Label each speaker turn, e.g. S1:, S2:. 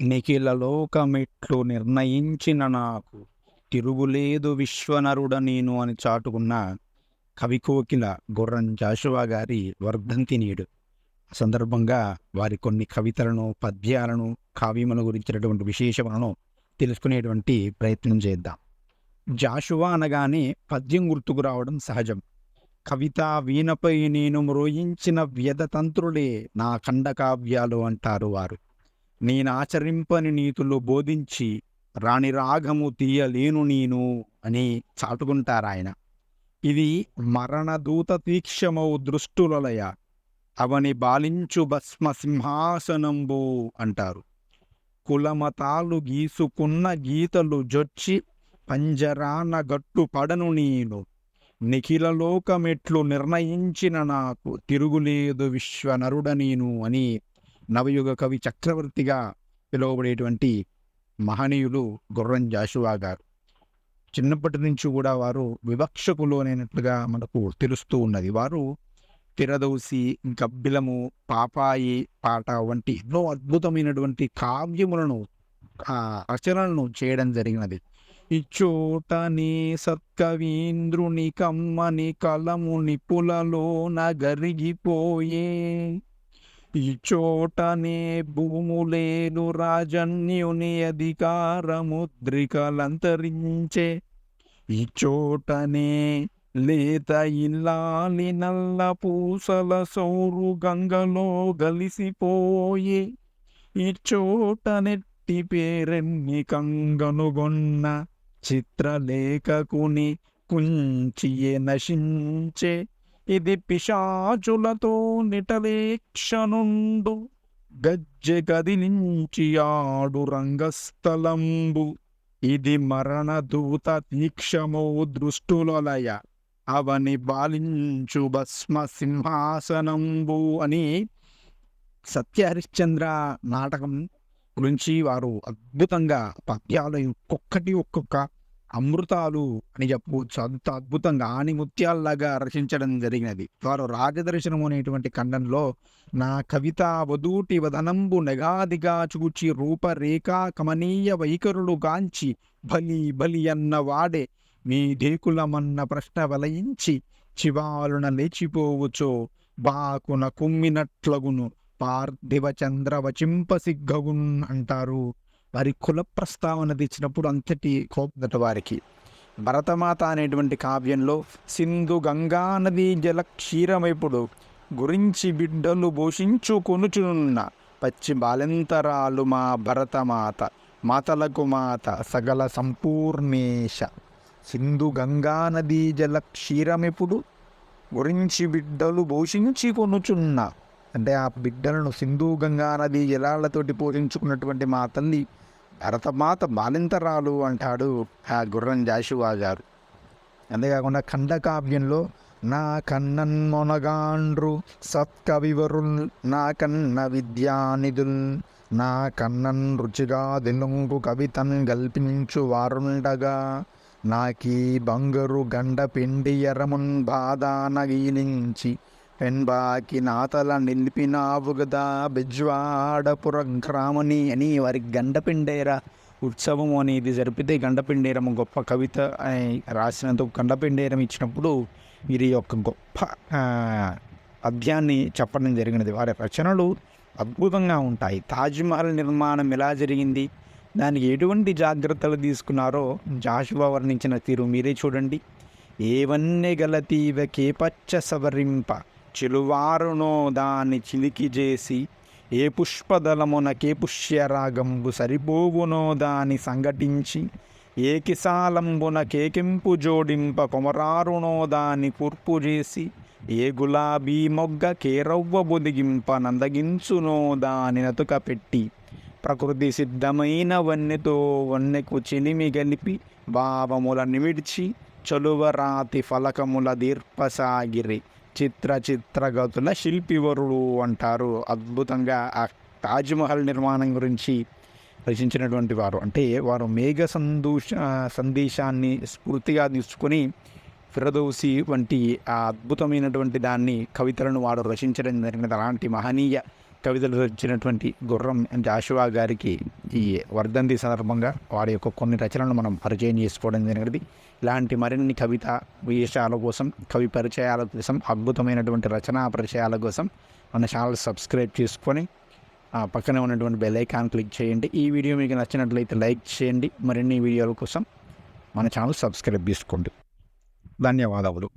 S1: నిఖిల లోకమెట్లు నిర్ణయించిన నాకు తిరుగులేదు విశ్వనరుడ నేను అని చాటుకున్న కవికోకిల గుర్రం జాషువా గారి వర్ధంతి నేడు. సందర్భంగా వారి కొన్ని కవితలను పద్యాలను కావ్యముల గురించినటువంటి విశేషములను తెలుసుకునేటువంటి ప్రయత్నం చేద్దాం. జాషువా అనగానే పద్యం గుర్తుకు రావడం సహజం. కవిత వీణపై నేను మ్రోయించిన వ్యధతంత్రులే నా ఖండకావ్యాలు అంటారు వారు. నేను ఆచరింపని నీతులు బోధించి రాణి రాగము తీయలేను నేను అని చాటుకుంటారాయన. ఇది మరణదూత తీక్షమౌ దృష్టులలయ. అవని బాలించు భస్మ సింహాసనంబు అంటారు. కులమతాలు గీసుకున్న గీతలు జొచ్చి పంజరాన గట్టు పడను నేను. నిఖిల లోకమెట్లు నిర్ణయించిన నాకు తిరుగులేదు విశ్వనరుడ నేను అని నవయుగ కవి చక్రవర్తిగా పిలువబడేటువంటి మహనీయులు గుర్రం జాషువా గారు. చిన్నప్పటి నుంచి కూడా వారు వివక్షకులోనైనట్లుగా మనకు తెలుస్తూ ఉన్నది. వారు తిరదౌసి గబ్బిలము పాపాయి పాట వంటి ఎన్నో అద్భుతమైనటువంటి కావ్యములను రచనలను చేయడం జరిగినది. ఇచ్చోటని సత్కవీంద్రుని కమ్మని కలము నిపులలో నగరిగిపోయే ఈ చోటనే భూములేను రాజన్యుని అధికారముద్రికలంతరించే. ఈ చోటనే లేత ఇల్లాలి నల్ల పూసల సౌరు గంగలో గలిసిపోయే. ఈ చోటనెట్టి పేరెన్ని కంగనుగొన్న చిత్రలేఖకుని కుంచియే నశించే. ఇది పిశాచులతో నిటలేక్షనుండు గజ్జె కదిలించి ఆడు రంగస్థలంబు. ఇది మరణ దూత తీక్షమో దృష్టులయ అవని బాలించు భస్మ సింహాసనంబు అని సత్యహరిశ్చంద్ర నాటకం గురించి వారు అద్భుతంగా పద్యాలు ఒక్కొక్కటి ఒక్కొక్క అమృతాలు అని చెప్పవచ్చు. అంత అద్భుతంగా ఆనిముత్యాల్లాగా రచించడం జరిగినది. వారు రాజదర్శనం అనేటువంటి ఖండంలో నా కవిత వధూటి వదనంబు నెగాదిగా చూచి రూపరేఖా కమనీయ వైఖరులు గాంచి బలి బలి అన్న వాడే మీ దేకులమన్న ప్రశ్న వలయించి చివాలున లేచిపోవుచో బాకున కుమ్మినట్లగును పార్థివ చంద్ర వచింపసిగ్గగున్ అంటారు. వారి కుల ప్రస్తావన తెచ్చినప్పుడు అంతటి కోపదట వారికి. భరతమాత అనేటువంటి కావ్యంలో సింధు గంగా నది జల క్షీరమైపుడు గురించి బిడ్డలు పోషించుకొనుచున్న పచ్చి బాలెంతరాలు మా భరతమాత మాతలకు మాత సగల సంపూర్ణేశ. సింధు గంగా నదీ జల క్షీరమిపుడు గురించి బిడ్డలు పోషించి కొనుచున్న. అంటే ఆ బిడ్డలను సింధు గంగా నది జలాలతోటి పోషించుకున్నటువంటి మా తల్లి భరతమాత బాలింతరాలు అంటాడు ఆ గుర్రం జాషువా గారు. అంతేకాకుండా ఖండకావ్యంలో నా కన్నన్ మొనగాండ్రు సత్కవివరుల్ నా కన్న విద్యానిధుల్ నా కన్నన్ రుచిగా దిలుంగు కవితన్ గల్పించు వారుండగా నాకీ బంగరు గండ పిండి ఎరమున్ బాధానగీలించి పెన్బాకి నాతల నిలిపినావు గదా బెజ్వాడపుర గ్రామని అని వారి గండపిండేర ఉత్సవం అనేది జరిపితే గండపిండేరం గొప్ప కవిత అని రాసినందుకు గండపిండేరం ఇచ్చినప్పుడు వీరి యొక్క గొప్ప పద్యాన్ని చెప్పడం జరిగినది. వారి రచనలు అద్భుతంగా ఉంటాయి. తాజ్మహల్ నిర్మాణం ఎలా జరిగింది? దానికి ఎటువంటి జాగ్రత్తలు తీసుకున్నారో జాషువా వర్ణించిన తీరు మీరే చూడండి. ఏవన్నె గలతీవ కేపచ్చ సవరింప చిలువారునో దాన్ని చిలికి చేసి ఏ పుష్పదళమున కే పుష్యరాగంబు సరిపోవునో దాని సంఘటించి ఏ కిసాలంబున కేకింపు జోడింప కొమరారునో దాని కూర్పు చేసి ఏ గులాబీ మొగ్గ కేరవ్వ బొదిగింప నందగించునో దాని నతుక పెట్టి ప్రకృతి సిద్ధమైన వన్నెతో వన్నెకు చినిమి గలిపి భావముల నిమిడ్చి చలువరాతి ఫలకముల దీర్పసాగిరి. చిత్ర చిత్రగతుల శిల్పివరుడు అంటారు. అద్భుతంగా ఆ తాజ్మహల్ నిర్మాణం గురించి రచించినటువంటి వారు. అంటే వారు మేఘ సందూష సందేశాన్ని స్ఫూర్తిగా తీసుకొని ఫిరదౌసి వంటి ఆ అద్భుతమైనటువంటి దాన్ని కవితలను వారు రచించడం జరిగినది. అలాంటి మహనీయ కవితలు రచించినటువంటి గుర్రం జాషువా గారికి ఈ వర్ధంతి సందర్భంగా వారి యొక్క కొన్ని రచనలను మనం పరిచయం చేసుకోవడం జరిగినది. ఇలాంటి మరిన్ని కవిత విశేషాల కోసం కవి పరిచయాల కోసం అద్భుతమైనటువంటి రచనా పరిచయాల కోసం మన ఛానల్ సబ్స్క్రైబ్ చేసుకొని ఆ పక్కనే ఉన్నటువంటి బెల్ ఐకాన్ క్లిక్ చేయండి. ఈ వీడియో మీకు నచ్చినట్లయితే లైక్ చేయండి. మరిన్ని వీడియోల కోసం మన ఛానల్ సబ్స్క్రైబ్ చేసుకోండి. ధన్యవాదములు.